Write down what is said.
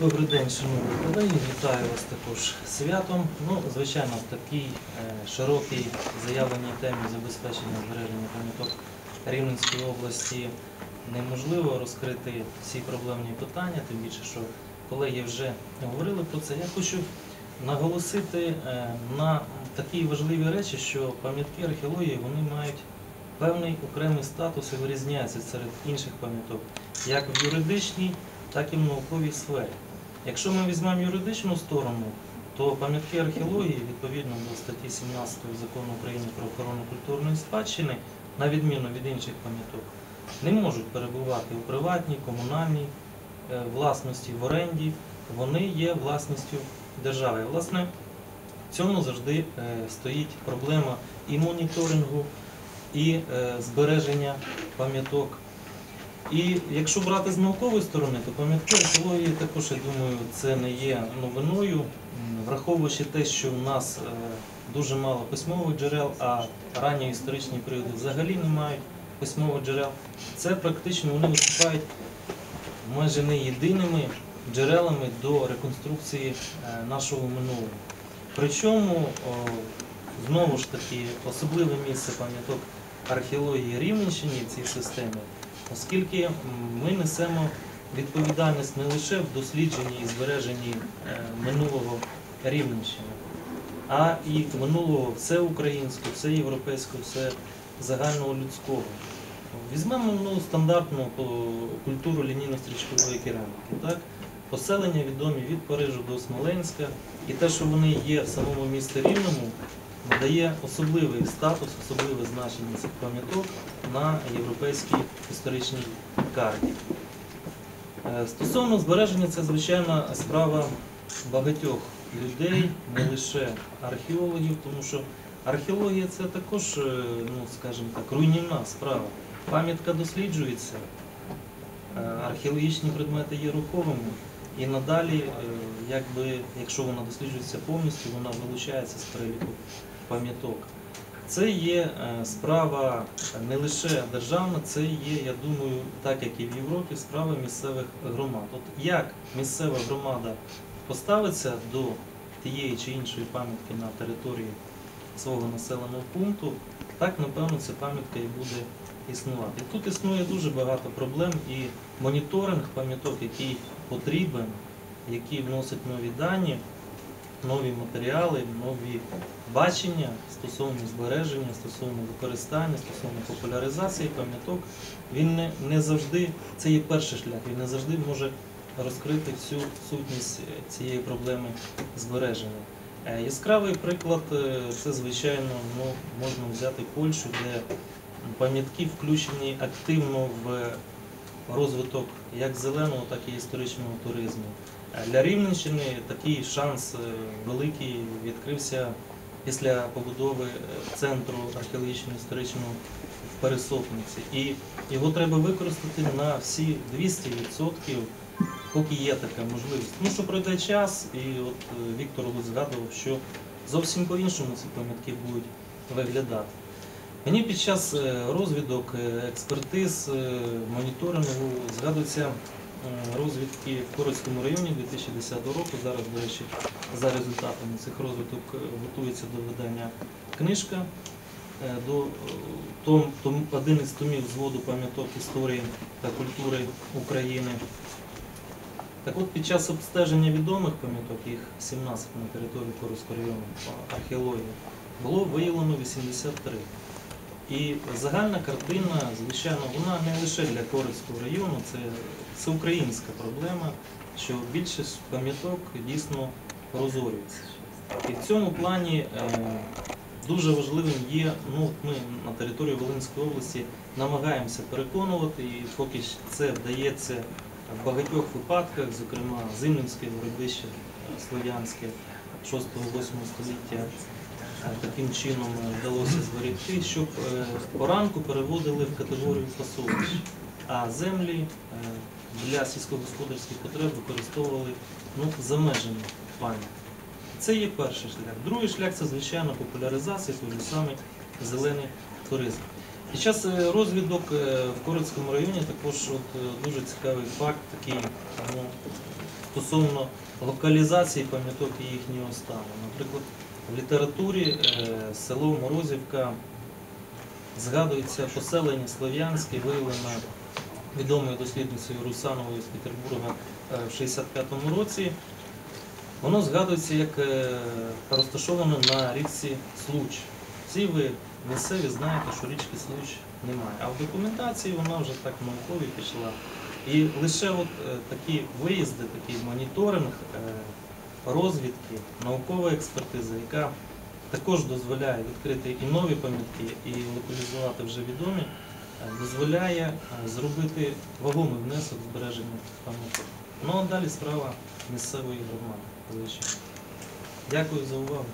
Добрий день, шановні колеги. Вітаю вас також святом. Ну, звичайно, в такій е, широкій заявленій темі забезпечення збереження пам'яток Рівненської області неможливо розкрити всі проблемні питання, тим більше, що колеги вже говорили про це. Я хочу наголосити е, на такі важливі речі, що пам'ятки археології вони мають певний окремий статус і вирізняються серед інших пам'яток, як в юридичній, так і в науковій сфері. Якщо ми візьмемо юридичну сторону, то пам'ятки археології, відповідно до статті 17 закону України про охорону культурної спадщини, на відміну від інших пам'яток, не можуть перебувати у приватній, комунальній е, власності, в оренді. Вони є власністю держави. Власне, в цьому завжди е, стоїть проблема і моніторингу, і е, збереження пам'яток. І якщо брати з наукової сторони, то пам'ятки археології також, я думаю, це не є новиною, враховуючи те, що в нас е, дуже мало письмових джерел, а ранні історичні періоди взагалі не мають письмових джерел, це практично вони виступають майже не єдиними джерелами до реконструкції е, нашого минулого. Причому, знову ж таки, особливе місце пам'яток археології Рівненщині в цій системі оскільки ми несемо відповідальність не лише в дослідженні і збереженні е, минулого Рівненщини, а і минулого всеукраїнського, всеєвропейського, все загального людського. Візьмемо ну, стандартну культуру лінійно-стрічкової кераміки. Так? Поселення відомі від Парижу до Смоленська, і те, що вони є в самому місті Рівному, надає особливий статус, особливе значення цих пам'яток на європейській історичній карті. Е, Стосовно збереження, це звичайна справа багатьох людей, не лише археологів, тому що археологія це також, е, ну скажімо так, руйнівна справа. Пам'ятка досліджується, е, археологічні предмети є руховими, і надалі, якби, якщо вона досліджується повністю, вона вилучається з переліку пам'яток. Це є е, справа не лише державна, це є, я думаю, так як і в Європі, справа місцевих громад. От як місцева громада поставиться до тієї чи іншої пам'ятки на території свого населеного пункту, так напевно ця пам'ятка і буде існувати. Тут існує дуже багато проблем і моніторинг пам'яток, який потрібен, який вносить нові дані, нові матеріали, нові бачення стосовно збереження, стосовно використання, стосовно популяризації пам'яток, він не, не завжди, це є перший шлях, він не завжди може розкрити всю сутність е, цієї проблеми збереження. Е, Яскравий приклад е, це, звичайно, ну, можна взяти Польщу, де пам'ятки включені активно в розвиток як зеленого, так і історичного туризму. Е, Для Рівненщини такий шанс е, великий відкрився після побудови е, центру археологічно-історичного в Пересопниці. І його треба використати на всі 200%, поки є така можливість. Тому що пройде час, і от Віктор згадував, що зовсім по-іншому ці пам'ятки будуть виглядати. Мені під час розвідок, експертиз, моніторингу згадуються е, розвідки в Корольському районі 2010 року. Зараз, до речі, за результатами цих розвідок е, готується до видання книжка. е, До е, том, том, один із томів зводу пам'яток історії та культури України. Так от під час обстеження відомих пам'яток, їх 17 на території Корольського району по археології, було виявлено 83. І загальна картина, звичайно, вона не лише для Корольського району, це, це українська проблема, що більшість пам'яток дійсно розорюється. І в цьому плані е, дуже важливим є, ну ми на території Волинської області намагаємося переконувати, і поки це вдається в багатьох випадках, зокрема Зимненське городище е, Слов'янське 6-8 століття, таким чином е, вдалося зберегти, щоб е, поранку переводили в категорію пасовищ, а землі е, для сільськогосподарських потреб використовували ну, за межами пам'ятки. Це є перший шлях. Другий шлях це звичайно популяризація, той же самий зелений туризм. Під час е, розвідок е, в Корицькому районі також от, е, дуже цікавий факт такий ну, стосовно локалізації пам'яток їхнього стану. Наприклад, в літературі е, село Морозівка згадується поселення Слов'янське, виявлене відомою дослідницею Русановою з Петербурга е, в 65-му році. Воно згадується як е, розташоване на річці Случ. Всі ви місцеві знаєте, що річки Случ немає. А в документації вона вже так наукові пішла. І лише от такі виїзди, такий моніторинг, розвідки, наукова експертиза, яка також дозволяє відкрити і нові пам'ятки, і локалізувати вже відомі, е, дозволяє е, зробити вагомий внесок в збереження пам'яток. Ну а далі справа місцевої громади. Дякую за увагу.